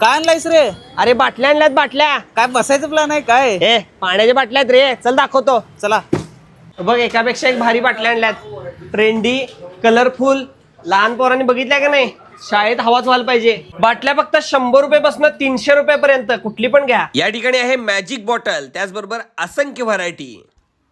काय आणलायस रे? अरे बाटल्या आणल्यात बाटल्या. काय बसायचं प्लॅन आहे काय? ए पाण्याच्या बाटल्या आहेत रे. चल दाखवतो. चला. बघ एकापेक्षा एक भारी बाटल्या आणल्यात. ट्रेंडी कलरफुल लहान पोरांनी बघितल्या का नाही? शाळेत हवाच व्हायला पाहिजे. बाटल्या फक्त शंभर रुपये पासून तीनशे रुपयापर्यंत. कुठली पण घ्या. या ठिकाणी आहे मॅजिक बॉटल त्याचबरोबर असंख्य व्हरायटी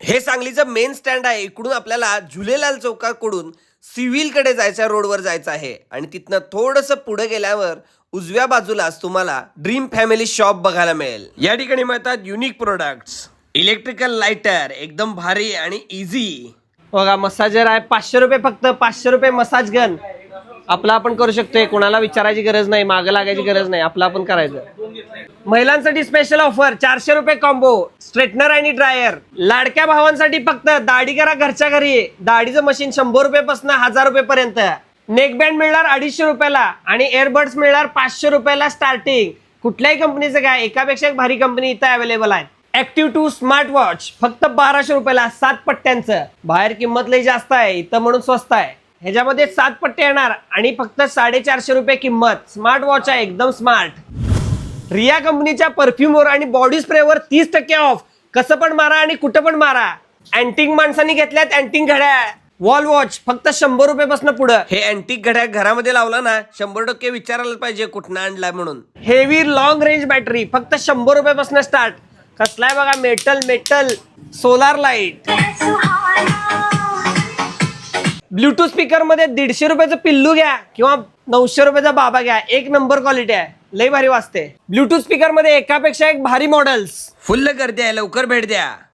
हे सांगलीचं मेन स्टँड आहे. इकडून आपल्याला झुलेलाल चौकाकडून सिव्हिलकडे जायच्या रोडवर जायचं आहे. आणि तिथनं थोडंसं पुढे गेल्यावर उजव्या बाजूलाच तुम्हाला ड्रीम फॅमिली शॉप बघायला मिळेल. या ठिकाणी मिळतात युनिक प्रोडक्ट्स इलेक्ट्रिकल लाइटर एकदम भारी आणि इझी बघा मसाजर आहे पाचशे रुपये फक्त पाचशे रुपये मसाज गन आपला आपण करू शकतोय कोणाला विचारायची गरज नाही मागं लागायची गरज नाही आपला आपण करायचं. महिलांसाठी स्पेशल ऑफर चारशे रुपये कॉम्बो स्ट्रेटनर आणि ड्रायर लाडक्या भावांसाठी फक्त दाढी करा घरच्या घरी. दाढीचं मशीन शंभर रुपये पासून हजार रुपये पर्यंत नेकबँड मिळणार अडीचशे रुपयाला आणि एअरबड्स मिळणार पाचशे रुपयाला स्टार्टिंग कुठल्याही कंपनीचं काय एकापेक्षा एक भारी कंपनी इथं अवेलेबल आहे ऍक्टिव्ह टू स्मार्ट वॉच फक्त बाराशे रुपयाला सात पट्ट्यांचं. बाहेर किंमत लई जास्त आहे इथं म्हणून स्वस्त आहे. ह्याच्यामध्ये सात पट्टे येणार आणि फक्त साडेचारशे रुपये किंमत. स्मार्ट वॉच आहे एकदम स्मार्ट रिया कंपनीच्या परफ्यूमवर आणि बॉडी स्प्रेवर तीस टक्के ऑफ. कसं पण मारा आणि कुठं पण मारा. अँटिंग माणसांनी घेतल्यात अँटिंग घड्याळ. वॉल वॉच फक्त शंभर रुपयापासून पुढं. हे अँटिक घड्याळ घरामध्ये लावला ना शंभर टक्के विचारायला पाहिजे कुठनं आणलाय म्हणून. हेवी लॉंग रेंज बॅटरी फक्त शंभर रुपयापासून स्टार्ट कसलाय बघा metal metal solar light bluetooth स्पीकरमध्ये दीडशे रुपयाचं पिल्लू घ्या किंवा नऊशे रुपयाचा बाबा घ्या. एक नंबर क्वालिटी आहे. लई भारी वाजते. ब्लूटूथ स्पीकरमध्ये एकापेक्षा एक भारी मॉडेल्स फुल्ल गर्दी आहे. लवकर भेट द्या.